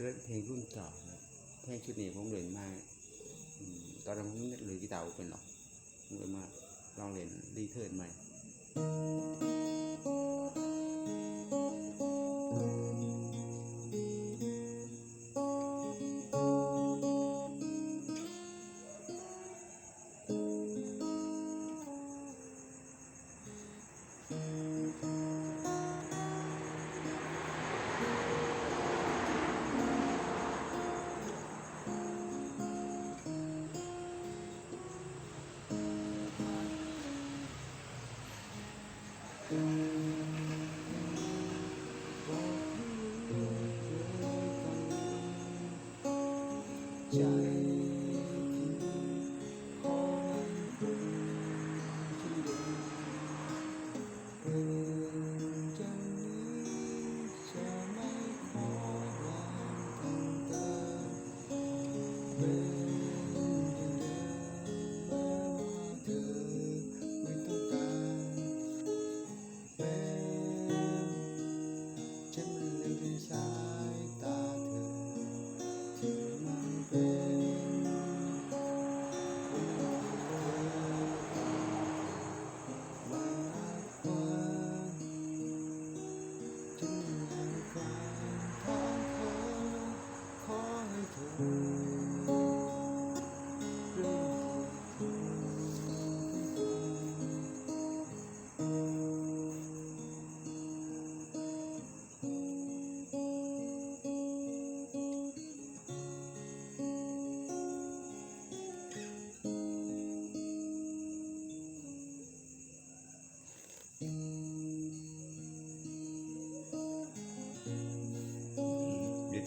จะเล่นเพลงรุ่นเก่าเพลงชุดนี้ผมเล่นมาตอนนั้นผมเลยกีตาร์เป็นหรอกผมเลยมาลองเล่นรีเทิร์นใหม่ ใ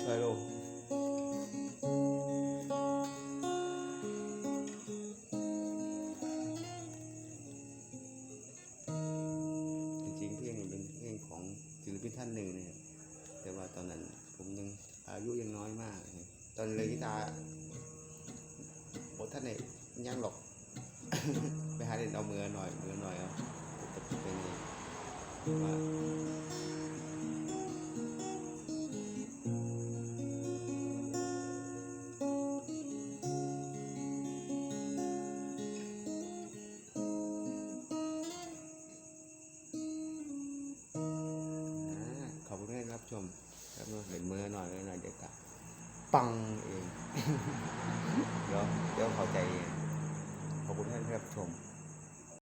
บิดไฟโลจริงๆเพลงนี้เป็นเพลงของศิลปินท่านหนึ่งนะครับแต่ว่าตอนนั้นผมยังอายุยังน้อยมาก ตอนเลยนกีตาร์โอ้ท่านเนี่ยยังหรอก ไปหาเล่นเอามือหน่อยมือหน่อยเอาเป็นไงว่า ชมครับเมื่อเห็นมือหน่อยหน่อยเดี๋ยวกะปังเองเดี๋ยวเดี๋ยวเข้าใจเองขอบคุณที่รับชม